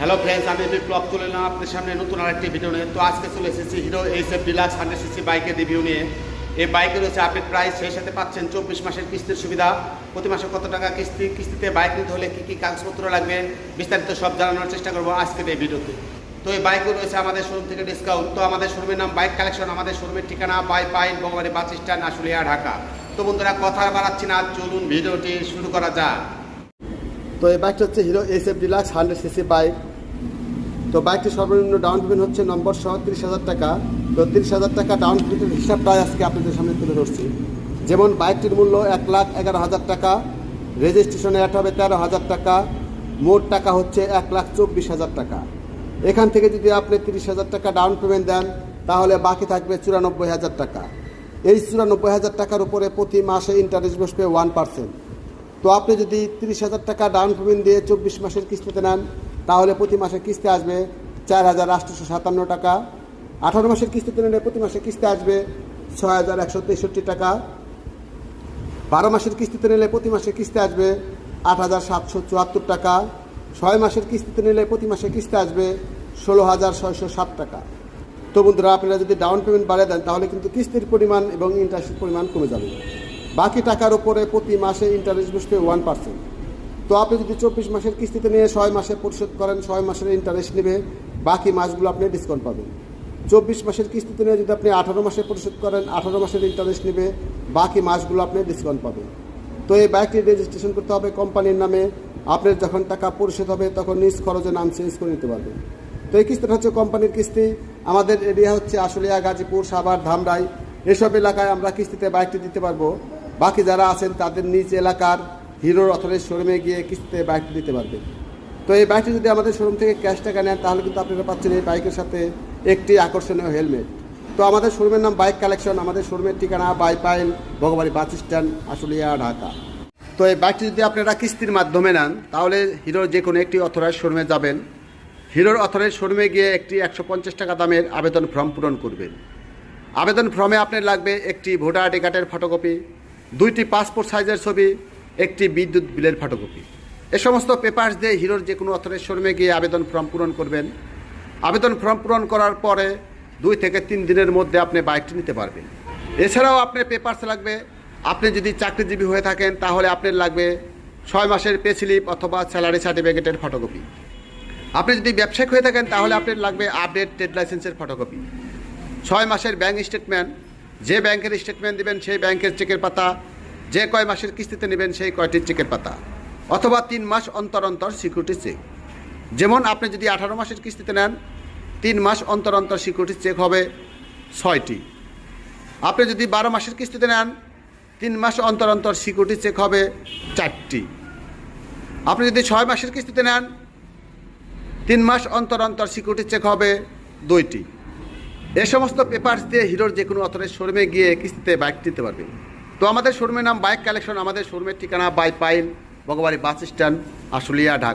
Hello friends আমি বিপ্লব তুলে নিলাম আপনাদের সামনে নতুন আরেকটি ভিডিও নিয়ে। তো আজকে চলে এসেছি Hero H F deluxe hundred CC বাইকের রিভিউ নিয়ে। এই বাইকে রয়েছে আপডেট প্রাইস সেই সাথে পাচ্ছেন চব্বিশ মাসের কিস্তির সুবিধা। প্রতি মাসে কত টাকা কিস্তি, কিস্তিতে বাইক নিতে হলে কী কী কাগজপত্র লাগবে, বিস্তারিত সব জানানোর চেষ্টা করব আজকের এই ভিডিওতে তো এই বাইকও রয়েছে আমাদের শোরুম থেকে ডিসকাউন্ট তো আমাদের শোরুমের নাম বাইক কালেকশন আমাদের শোরুমের ঠিকানা Baipail Bangabari bus stand Ashulia, Dhaka. তো বন্ধুরা, কথা বাড়াচ্ছি না, চলুন ভিডিওটি শুরু করা যাক। তো এই বাইকটা হচ্ছে Hero S F deluxe hundred CC bike তো বাইকটি সর্বনিম্ন ডাউন পেমেন্ট হচ্ছে নম্বর সহ তিরিশ হাজার টাকা। তো তিরিশ হাজার টাকা ডাউন পেমেন্টের হিসাবটাই আজকে আপনাদের সামনে তুলে ধরছি। যেমন বাইকটির মূল্য এক লাখ এগারো হাজার টাকা রেজিস্ট্রেশনে অ্যাড হবে তেরো হাজার টাকা, মোট টাকা হচ্ছে এক লাখ চব্বিশ হাজার টাকা। এখান থেকে যদি আপনি তিরিশ হাজার টাকা ডাউন পেমেন্ট দেন, তাহলে বাকি থাকবে চুরানব্বই হাজার টাকা। এই চুরানব্বই হাজার টাকার উপরে প্রতি মাসে ইন্টারেস্ট বসবে ওয়ান পার্সেন্ট তো আপনি যদি তিরিশ হাজার টাকা ডাউন পেমেন্ট দিয়ে চব্বিশ মাসের কিস্তিতে নেন তাহলে প্রতি মাসে কিস্তি আসবে চার হাজার আটশোশো সাতান্ন টাকা। আঠারো মাসের কিস্তিতে নিলে প্রতি মাসে কিস্তি আসবে ছয় হাজার একশো তেষট্টি টাকা। বারো মাসের কিস্তিতে নিলে প্রতি মাসে কিস্তি আসবে আট হাজার সাতশো চুয়াত্তর টাকা। ছয় মাসের কিস্তিতে নিলে প্রতি মাসে কিস্তি আসবে ষোলো হাজার ছয়শো সাত টাকা। তো বন্ধুরা, আপনারা যদি ডাউন পেমেন্ট বাড়িয়ে দেন, তাহলে কিন্তু কিস্তির পরিমাণ এবং ইন্টারেস্টের পরিমাণ কমে যাবে। বাকি টাকার উপরে প্রতি মাসে ইন্টারেস্ট বসবে ওয়ান পার্সেন্ট তো আপনি যদি চব্বিশ মাসের কিস্তিতে নিয়ে ছয় মাসে পরিশোধ করেন, ছয় মাসের ইন্টারেস্ট নেবে, বাকি মাসগুলো আপনি ডিসকাউন্ট পাবেন। চব্বিশ মাসের কিস্তিতে নিয়ে যদি আপনি আঠারো মাসে পরিশোধ করেন, আঠারো মাসের ইন্টারেস্ট নেবে, বাকি মাসগুলো আপনি ডিসকাউন্ট পাবেন। তো এই বাইকটি রেজিস্ট্রেশন করতে হবে কোম্পানির নামে। আপনার যখন টাকা পরিশোধ হবে, তখন নিজ খরচে নাম চেঞ্জ করে নিতে পারবেন। তো এই কিস্তিটা হচ্ছে কোম্পানির কিস্তি। আমাদের এরিয়া হচ্ছে আশুলিয়া, গাজীপুর, সাভার, ধামরাই। এসব এলাকায় আমরা কিস্তিতে বাইকটি দিতে পারব। বাকি যারা আছেন, তাদের নিজ এলাকার হিরোর অথরের শোরুমে গিয়ে কিস্তিতে বাইকটি দিতে পারবেন তো এই বাইকটি যদি আমাদের শোরুম থেকে ক্যাশ টাকা নেন, তাহলে কিন্তু আপনারা পাচ্ছেন এই বাইকের সাথে একটি আকর্ষণীয় হেলমেট তো আমাদের শোরুমের নাম বাইক কালেকশন আমাদের শোরুমের ঠিকানা Baipail Bhagbari bus stand, Ashulia, Dhaka. তো এই বাইকটি যদি আপনারা কিস্তির মাধ্যমে নেন, তাহলে হিরোর যে কোনো একটি অথরাইজ শোরুমে যাবেন। হিরোর অথরাইজ শোরুমে গিয়ে একটি একশো পঞ্চাশ টাকা দামের আবেদন ফর্ম পূরণ করবেন। আবেদন ফর্মে আপনার লাগবে একটি ভোটার আইডি কার্ডের ফটোকপি দুইটি পাসপোর্ট সাইজের ছবি একটি বিদ্যুৎ বিলের ফটোকপি। এ সমস্ত পেপার্স দিয়ে হিরোর যে কোনো অথরের শোরুমে গিয়ে আবেদন ফর্ম পূরণ করবেন। আবেদন ফর্ম পূরণ করার পরে দুই থেকে তিন দিনের মধ্যে আপনি বাইকটি নিতে পারবেন। এছাড়াও আপনার পেপার্স লাগবে। আপনি যদি চাকরিজীবী হয়ে থাকেন, তাহলে আপনার লাগবে ছয় মাসের পে স্লিপ অথবা স্যালারি সার্টিফিকেটের ফটোকপি। আপনি যদি ব্যবসায়িক হয়ে থাকেন, তাহলে আপনার লাগবে আপডেট ট্রেড লাইসেন্সের ফটোকপি। ছয় মাসের ব্যাংক স্টেটমেন্ট যে ব্যাংকের স্টেটমেন্ট দিবেন, সেই ব্যাংকের চেকের পাতা যে কয় মাসের কিস্তিতে নেবেন সেই কয়টি চেকের পাতা? অথবা তিন মাস অন্তর অন্তর সিকিউরিটি চেক। যেমন আপনি যদি আঠারো মাসের কিস্তিতে নেন, তিন মাস অন্তর অন্তর সিকিউরিটি চেক হবে ছয়টি। আপনি যদি বারো মাসের কিস্তিতে নেন, তিন মাস অন্তর অন্তর সিকিউরিটি চেক হবে চারটি। আপনি যদি ছয় মাসের কিস্তিতে নেন, তিন মাস অন্তর অন্তর সিকিউরিটি চেক হবে দুইটি। এ সমস্ত পেপার্স দিয়ে হিরোর যে কোনো অথরের শোরুমে গিয়ে কিস্তিতে বাইক নিতে পারবেন। তো আমাদের শোরুমের নাম বাইক কালেকশন আমাদের শোরুমের ঠিকানা Baipail Bogbari bus stand Ashulia, Dhaka.